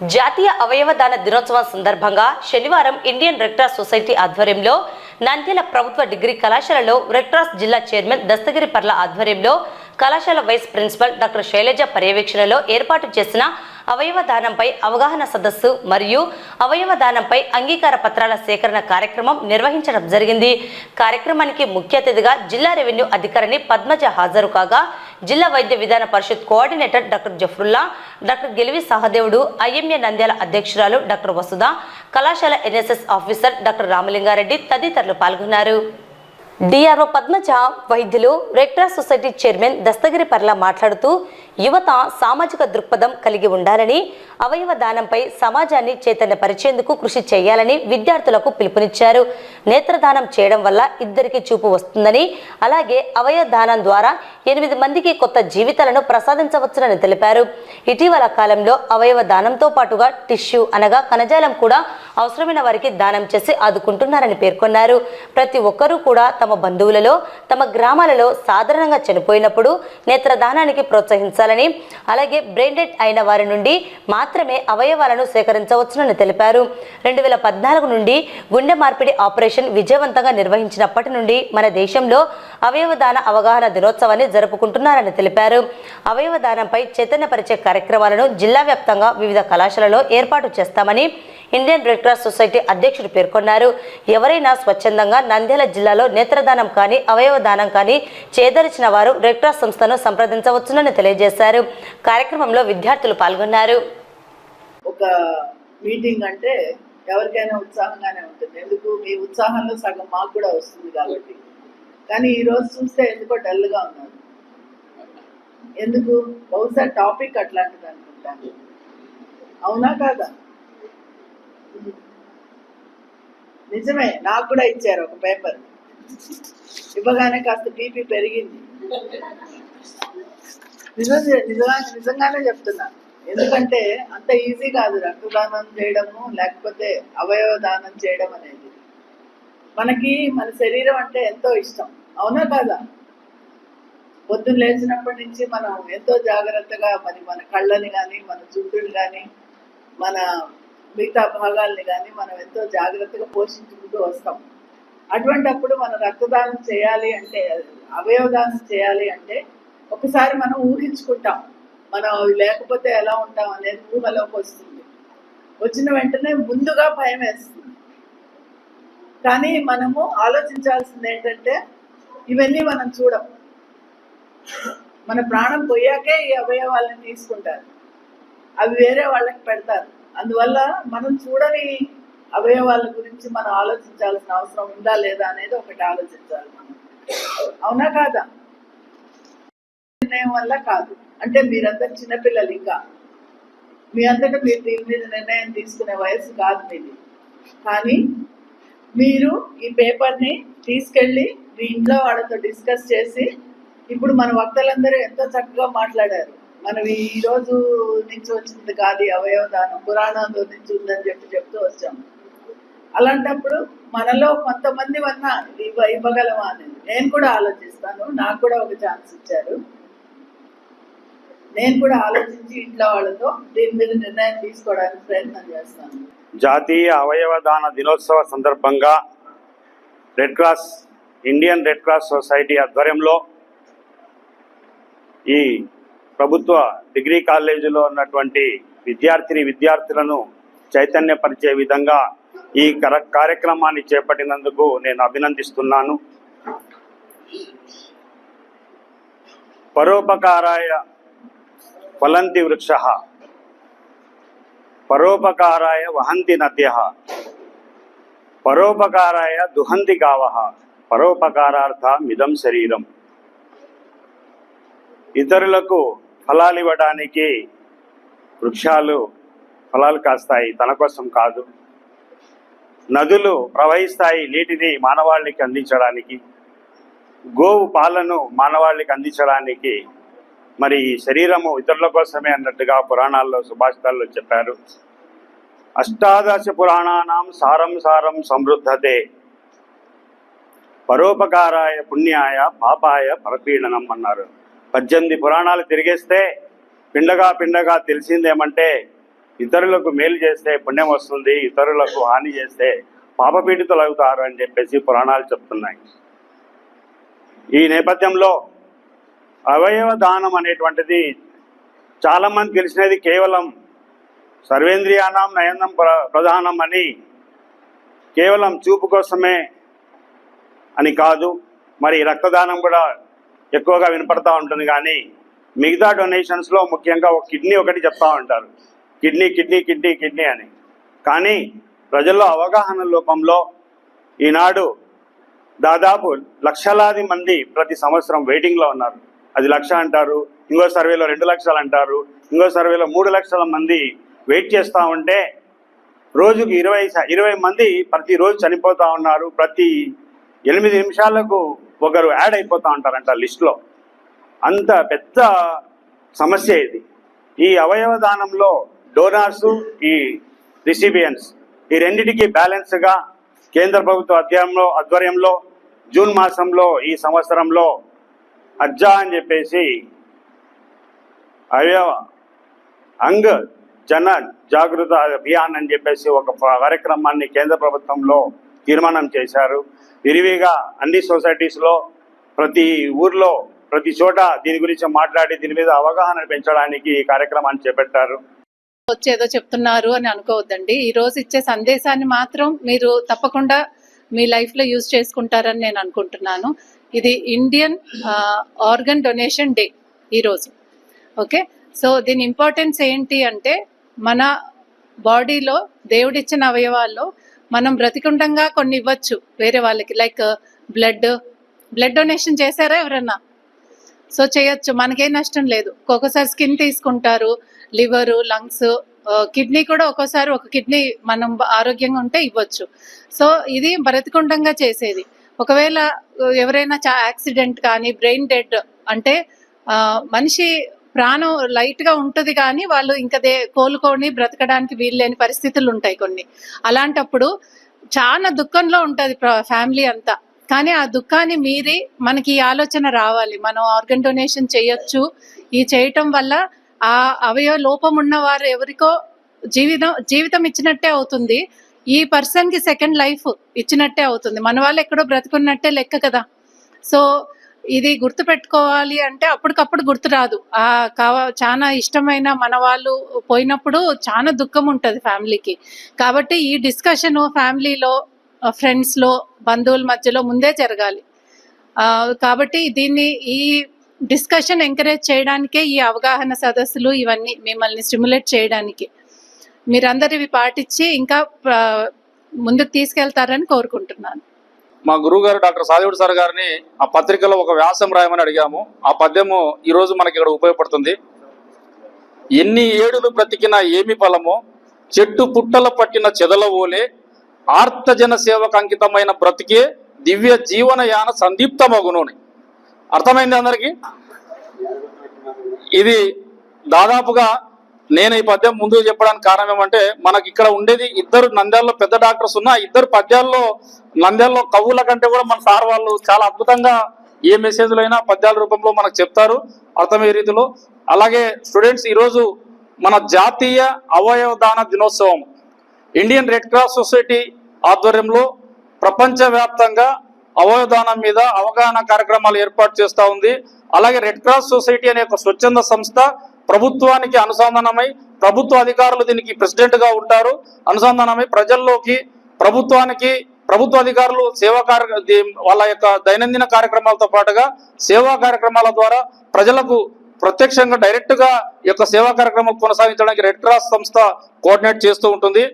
జాతీయ అవయవ దాన దినోత్సవం సందర్భంగా శనివారం ఇండియన్ రెడ్క్రాస్ సొసైటీ ఆధ్వర్యంలో నంద్యాల ప్రభుత్వ డిగ్రీ కళాశాలలో రెడ్క్రాస్ జిల్లా చైర్మన్ దస్తగిరి పర్ల ఆధ్వర్యంలో కళాశాల వైస్ ప్రిన్సిపల్ డాక్టర్ శైలజ పర్యవేక్షణలో ఏర్పాటు చేసిన అవయవ దానంపై అవగాహన సదస్సు మరియు అవయవ దానంపై అంగీకార పత్రాల సేకరణ కార్యక్రమం నిర్వహించడం జరిగింది. కార్యక్రమానికి ముఖ్య అతిథిగా జిల్లా రెవెన్యూ అధికారిని పద్మజ హాజరు కాగా జిల్లా వైద్య విధాన పరిషత్ coordinator doctor Zafarullah doctor Gelivi Sahadevudu IMA Nandyal అధ్యక్షురాలు డాక్టర్ వసుధ కళాశాల ఎన్ఎస్ఎస్ ఆఫీసర్ డాక్టర్ రామలింగారెడ్డి తదితరులు పాల్గొన్నారు. డిఆర్ఓ పద్మజ వైద్యులు red cross society chairman Dastagiri పర్ల మాట్లాడుతూ యువత సామాజిక దృక్పథం కలిగి ఉండాలని అవయవ దానంపై సమాజాన్ని చైతన్యపరిచేందుకు కృషి చేయాలని విద్యార్థులకు పిలుపునిచ్చారు. నేత్రదానం చేయడం వల్ల ఇద్దరికి చూపు వస్తుందని అలాగే అవయవ దానం ద్వారా ఎనిమిది మందికి కొత్త జీవితాలను ప్రసాదించవచ్చునని తెలిపారు. ఇటీవల కాలంలో అవయవ దానంతో పాటుగా టిష్యూ అనగా కణజాలం కూడా అవసరమైన వారికి దానం చేసి ఆదుకుంటున్నారని పేర్కొన్నారు. ప్రతి ఒక్కరూ కూడా తమ బంధువులలో తమ గ్రామాలలో సాధారణంగా చనిపోయినప్పుడు నేత్రదానానికి ప్రోత్సహించారు ఉంచాలని అలాగే బ్రెయిన్ డెడ్ అయిన వారి నుండి మాత్రమే అవయవాలను సేకరించవచ్చునని తెలిపారు. రెండు వేల పద్నాలుగు నుండి గుండె మార్పిడి ఆపరేషన్ విజయవంతంగా నిర్వహించినప్పటి నుండి మన దేశంలో అవయవదాన అవగాహన దినోత్సవాన్ని జరుపుకుంటున్నారని తెలిపారు. అవయవ దానంపై చైతన్యపరిచే కార్యక్రమాలను జిల్లా వ్యాప్తంగా వివిధ కళాశాలలో ఏర్పాటు చేస్తామని ఇండియన్ రెడ్ క్రాస్ సొసైటీ అధ్యక్షుడు పేర్కొన్నారు. ఎవరైనా స్వచ్ఛందంగా నంద్యాల జిల్లాలో నేత్రదానం కానీ అవయవ దానం కానీ చేదరిచిన వారు రెడ్ క్రాస్ సంస్థను సంప్రదించవచ్చునని తెలియజేశారు. కార్యక్రమంలో విద్యార్థులు పాల్గొన్నారు. ఒక మీటింగ్ అంటే ఎవరికైనా ఉత్సాహంగానే ఉంటుంది. ఎందుకు? మీ ఉత్సాహంలో సగం మాకు కూడా వస్తుంది కాబట్టి. కానీ ఈ రోజు చూస్తే ఎందుకో డల్గా ఉన్నారు. ఎందుకు? బహుశా టాపిక్ అట్లాంటిది అనుకుంటాను. అవునా కాదా? నిజమే నాకు కూడా ఇచ్చారు ఒక పేపర్. ఇవ్వగానే కాస్త బీపీ పెరిగింది. నిజం నిజంగా నిజంగానే చెప్తున్నా. ఎందుకంటే అంత ఈజీ కాదు రక్తదానం చేయడము లేకపోతే అవయవ దానం చేయడం అనేది. మనకి మన శరీరం అంటే ఎంతో ఇష్టం. అవునా కాదా? పొద్దున్న లేచినప్పటి నుంచి మనం ఎంతో జాగ్రత్తగా మరి మన కళ్ళని కానీ మన జుట్టుని కానీ మన మిగతా భాగాల్ని కానీ మనం ఎంతో జాగ్రత్తగా పోషించుకుంటూ వస్తాం. అటువంటప్పుడు మనం రక్తదానం చేయాలి అంటే అవయవదానం చేయాలి అంటే ఒకసారి మనం ఊహించుకుంటాం. మనం అవి లేకపోతే ఎలా ఉంటాం అనేది ఊహలోకి వస్తుంది. వచ్చిన వెంటనే ముందుగా భయం వేస్తుంది. కానీ మనము ఆలోచించాల్సింది ఏంటంటే ఇవన్నీ మనం చూడం. మన ప్రాణం పోయాకే ఈ అవయవాలను తీసుకుంటారు. అవి వేరే వాళ్ళకి పెడతారు. అందువల్ల మనం చూడని అవయవాల గురించి మనం ఆలోచించాల్సిన అవసరం ఉందా లేదా అనేది ఒకటి ఆలోచించాలి మనం. అవునా కాదా? నిర్ణయం వల్ల కాదు. అంటే మీరందరు చిన్నపిల్లలు ఇంకా. మీ అంతటా మీరు దీని మీద నిర్ణయం తీసుకునే వయసు కాదు మీది. కానీ మీరు ఈ పేపర్ని తీసుకెళ్ళి మీ ఇంట్లో వాళ్ళతో డిస్కస్ చేసి ఇప్పుడు మన వక్తలందరూ ఎంతో చక్కగా మాట్లాడారు. మనం ఈరోజు నుంచి వచ్చింది కాదు అవయవదానం పురాణంలో నుంచి ఉందని చెప్పి చెప్తూ వచ్చాం. అలాంటప్పుడు మనలో కొంతమంది వల్ల ఇవ్వ ఇవ్వగలమా అనేది నేను కూడా ఆలోచిస్తాను. నాకు కూడా ఒక ఛాన్స్ ఇచ్చారు. నేను కూడా ఆలోచించి ఇంట్లో వాళ్ళతో దీని మీద నిర్ణయం తీసుకోవడానికి ప్రయత్నం చేస్తాను. జాతీయ అవయవ దాన దినోత్సవ సందర్భంగా red cross Indian red cross society ఆధ్వర్యంలో ఈ ప్రభుత్వ డిగ్రీ కాలేజీలో ఉన్నటువంటి విద్యార్థిని విద్యార్థులను చైతన్యపరిచే విధంగా ఈ కర- కార్యక్రమాన్ని చేపట్టినందుకు నేను అభినందిస్తున్నాను. పరోపకారాయ ఫలంతి వృక్ష. పరోపకారాయ వహంతి నద్య. పరోపకారాయ దుహంతి గావ. పరోపకారార్థ మిదం శరీరం. ఇతరులకు ఫలాలు ఇవ్వడానికి వృక్షాలు ఫలాలు కాస్తాయి తన కోసం కాదు. నదులు ప్రవహిస్తాయి నీటిని మానవాళికి అందించడానికి. గోవు పాలను మానవాళికి అందించడానికి మరి ఈ శరీరము ఇతరుల కోసమే అన్నట్టుగా పురాణాల్లో సుభాషితాల్లో చెప్పారు. అష్టాదశ పురాణానాం సారం సారం సమృద్ధతే పరోపకారాయ పుణ్యాయ పాపాయ పరపీడనం అన్నారు. పద్దెనిమిది పురాణాలు తిరిగేస్తే పిండగా పిండగా తెలిసిందేమంటే ఇతరులకు మేలు చేస్తే పుణ్యం వస్తుంది ఇతరులకు హాని చేస్తే పాపపీడితులు అవుతారు అని చెప్పేసి పురాణాలు చెప్తున్నాయి. ఈ నేపథ్యంలో అవయవ దానం అనేటువంటిది చాలామంది తెలిసినది కేవలం సర్వేంద్రియానం నయనం ప్ర ప్రధానం అని కేవలం చూపు కోసమే అని కాదు. మరి రక్తదానం కూడా ఎక్కువగా వినపడతా ఉంటుంది కానీ మిగతా డొనేషన్స్లో ముఖ్యంగా ఒక కిడ్నీ ఒకటి చెప్తా ఉంటారు. కిడ్నీ కిడ్నీ కిడ్నీ కిడ్నీ అని. కానీ ప్రజల్లో అవగాహన లోపంలో ఈనాడు దాదాపు లక్షలాది మంది ప్రతి సంవత్సరం వెయిటింగ్లో ఉన్నారు. అది లక్ష అంటారు ఇంకో సర్వేలో రెండు లక్షలు అంటారు ఇంకో సర్వేలో మూడు లక్షల మంది వెయిట్ చేస్తూ ఉంటే రోజుకి ఇరవై ఇరవై మంది ప్రతిరోజు చనిపోతూ ఉన్నారు ప్రతి ఎనిమిది నిమిషాలకు ఒకరు యాడ్ అయిపోతూ ఉంటారంట లిస్టులో. అంత పెద్ద సమస్య ఇది. ఈ అవయవ దానంలో డోనార్స్ ఈ రిసిపియన్స్ ఈ రెండిటికి బ్యాలెన్స్గా కేంద్ర ప్రభుత్వ అధ్యయంలో ఆధ్వర్యంలో జూన్ మాసంలో ఈ సంవత్సరంలో అజ్జా అని చెప్పేసి అవయవ అంగ్ జన జాగృత అభియాన్ అని చెప్పేసి ఒక కార్యక్రమాన్ని కేంద్ర ప్రభుత్వంలో తీర్మానం చేశారు. విరివిగా అన్ని సొసైటీస్లో ప్రతి ఊర్లో ప్రతి చోట దీని గురించి మాట్లాడి దీని మీద అవగాహన పెంచడానికి ఈ కార్యక్రమాన్ని చేపట్టారు. వచ్చేదో చెప్తున్నారు అని అనుకోవద్దండి. ఈ రోజు ఇచ్చే సందేశాన్ని మాత్రం మీరు తప్పకుండా మీ లైఫ్లో యూజ్ చేసుకుంటారని నేను అనుకుంటున్నాను. ఇది ఇండియన్ ఆర్గన్ డొనేషన్ డే ఈరోజు ఓకే సో దీని ఇంపార్టెన్స్ ఏంటి అంటే మన బాడీలో దేవుడిచ్చిన అవయవాల్లో మనం బ్రతికుండంగా కొన్ని ఇవ్వచ్చు వేరే వాళ్ళకి. లైక్ బ్లడ్ బ్లడ్ డొనేషన్ చేశారా ఎవరన్నా? సో చేయొచ్చు. మనకేం నష్టం లేదు. ఒక్కొక్కసారి స్కిన్ తీసుకుంటారు లివరు లంగ్స్ కిడ్నీ కూడా ఒక్కోసారి ఒక కిడ్నీ మనం ఆరోగ్యంగా ఉంటే ఇవ్వచ్చు. సో ఇది బ్రతికుండంగా చేసేది. ఒకవేళ ఎవరైనా చా యాక్సిడెంట్ కానీ బ్రెయిన్ డెడ్ అంటే మనిషి ప్రాణం లైట్గా ఉంటుంది కానీ వాళ్ళు ఇంకా దే కోలుకొని బ్రతకడానికి వీల్లేని పరిస్థితులు ఉంటాయి కొన్ని. అలాంటప్పుడు చాలా దుఃఖంలో ఉంటుంది ఫ్యామిలీ అంతా. కానీ ఆ దుఃఖాన్ని మీరి మనకి ఈ ఆలోచన రావాలి. మనం ఆర్గన్ డొనేషన్ చేయొచ్చు. ఈ చేయటం వల్ల ఆ అవయవ లోపం ఉన్న వారు ఎవరికో జీవితం జీవితం ఇచ్చినట్టే అవుతుంది. ఈ పర్సన్కి సెకండ్ లైఫ్ ఇచ్చినట్టే అవుతుంది. మన వాళ్ళు ఎక్కడో బ్రతుకున్నట్టే లెక్క కదా. సో ఇది గుర్తు పెట్టుకోవాలి అంటే అప్పటికప్పుడు గుర్తు రాదు. ఆ కావా చాలా ఇష్టమైన మన వాళ్ళు పోయినప్పుడు చాలా దుఃఖం ఉంటుంది ఫ్యామిలీకి. కాబట్టి ఈ డిస్కషన్ ఫ్యామిలీలో ఫ్రెండ్స్లో బంధువుల మధ్యలో ముందే జరగాలి. కాబట్టి దీన్ని ఈ డిస్కషన్ ఎంకరేజ్ చేయడానికే ఈ అవగాహన సదస్సులు ఇవన్నీ మిమ్మల్ని స్టిమ్యులేట్ చేయడానికి. మీరందరు ఇవి పాటించి ఇంకా ముందుకు తీసుకెళ్తారని కోరుకుంటున్నాను. మా గురువు గారు డాక్టర్ సాదేవుడు సార్ గారిని ఆ పత్రికలో ఒక వ్యాసం రాయమని అడిగాము. ఆ పద్యము ఈరోజు మనకి ఇక్కడ ఉపయోగపడుతుంది. ఎన్ని ఏడులు బ్రతికిన ఏమి ఫలమో చెట్టు పుట్టల పట్టిన చెదల ఓలే ఆర్తజన సేవకు అంకితమైన బ్రతికే దివ్య జీవనయాన సందీప్తమగును అని. అర్థమైంది అందరికీ? ఇది దాదాపుగా నేను ఈ పద్యం ముందు చెప్పడానికి కారణం ఏమంటే మనకి ఇక్కడ ఉండేది ఇద్దరు నంద్యాలలో పెద్ద డాక్టర్స్ ఉన్నా ఇద్దరు పద్యాల్లో నంద్యాలలో కవుల కంటే కూడా మన సార్ వాళ్ళు చాలా అద్భుతంగా ఏ మెసేజ్లు అయినా పద్యాల రూపంలో మనకు చెప్తారు అర్థమయ్యే రీతిలో. అలాగే స్టూడెంట్స్ ఈరోజు మన జాతీయ అవయవ దాన దినోత్సవం ఇండియన్ రెడ్ క్రాస్ సొసైటీ ఆధ్వర్యంలో ప్రపంచవ్యాప్తంగా అవయవదానం మీద అవగాహన కార్యక్రమాలు ఏర్పాటు చేస్తూ ఉంది. అలాగే రెడ్ క్రాస్ సొసైటీ అనే ఒక స్వచ్ఛంద సంస్థ ప్రభుత్వానికి అనుసంధానమై ప్రభుత్వ అధికారులు దీనికి ప్రెసిడెంట్గా ఉంటారు. అనుసంధానమై ప్రజల్లోకి ప్రభుత్వానికి ప్రభుత్వ అధికారులు సేవా కార్య వాళ్ళ యొక్క దైనందిన కార్యక్రమాలతో పాటుగా సేవా కార్యక్రమాల ద్వారా ప్రజలకు ప్రత్యక్షంగా డైరెక్ట్గా ఈ యొక్క సేవా కార్యక్రమం కొనసాగించడానికి రెడ్ క్రాస్ సంస్థ కోఆర్డినేట్ చేస్తూ ఉంటుంది.